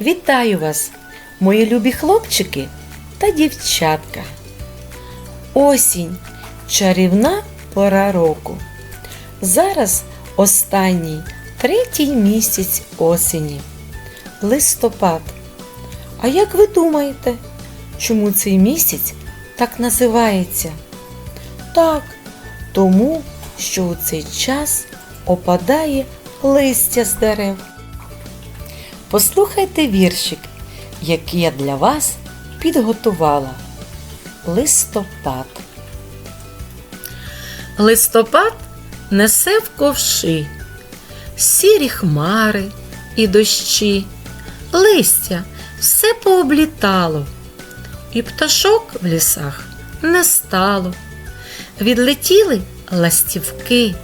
Вітаю вас, мої любі хлопчики та дівчатка. Осінь чарівна пора року. Зараз останній третій місяць осені. Листопад. А як ви думаєте, чому цей місяць так називається? Так, тому що у цей час опадає листя з дерев. Послухайте віршик, який я для вас підготувала. Листопад. Листопад несе в ковши, сірі хмари і дощі, листя все пооблітало, і пташок в лісах не стало. Відлетіли ластівки,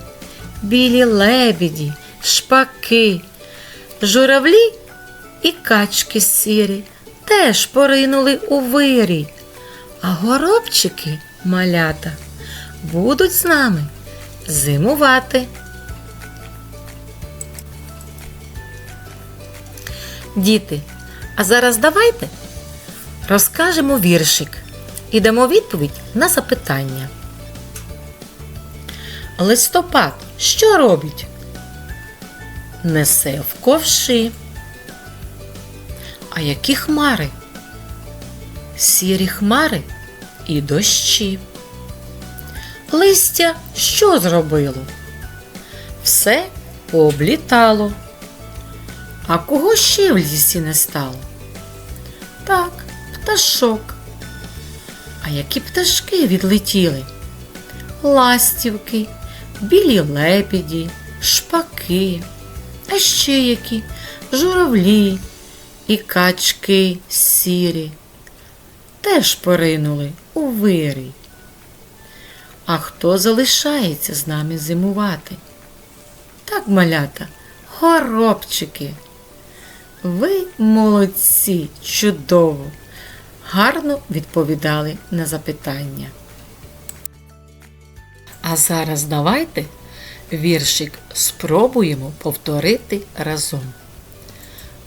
білі лебіді, шпаки, журавлі і качки сірі теж поринули у вирій, а горобчики малята будуть з нами зимувати. Діти, а зараз давайте розкажемо віршик і дамо відповідь на запитання. Листопад що робить? Несе в ковши. А які хмари? Сірі хмари і дощі. Листя що зробило? Все пооблітало. А кого ще в лісі не стало? Так, пташок. А які пташки відлетіли? Ластівки, білі лепіді, шпаки, а ще які журавлі і качки сірі. Теж поринули у вирій. А хто залишається з нами зимувати? Так, малята, горобчики. Ви молодці, чудово, гарно відповідали на запитання. А зараз давайте віршик спробуємо повторити разом.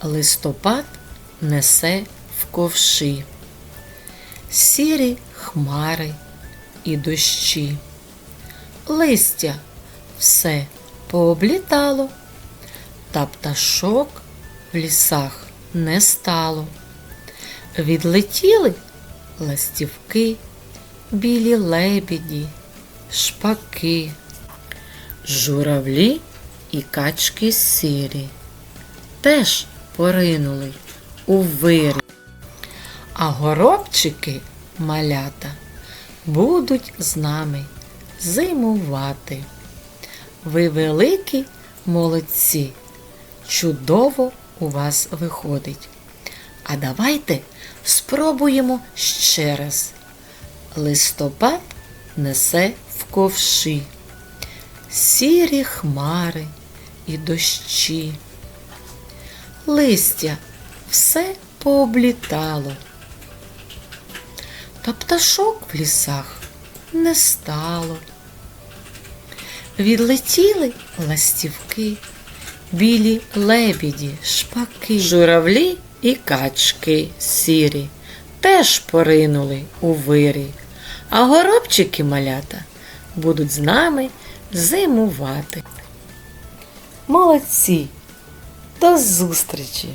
Листопад несе в ковши, сірі хмари і дощі. Листя все пооблітало, та пташок в лісах не стало. Відлетіли ластівки, білі лебіді, шпаки, журавлі і качки сірі. Теж поринули у вирі. А горобчики малята будуть з нами зимувати. Ви великі молодці, чудово у вас виходить. А давайте спробуємо ще раз. Листопад несе в ковши, сірі хмари і дощі. Листя все пооблітало, та пташок в лісах не стало. Відлетіли ластівки, білі лебіді, шпаки, журавлі і качки сірі теж поринули у вирі, а горобчики малята будуть з нами зимувати. Молодці! До зустрічі!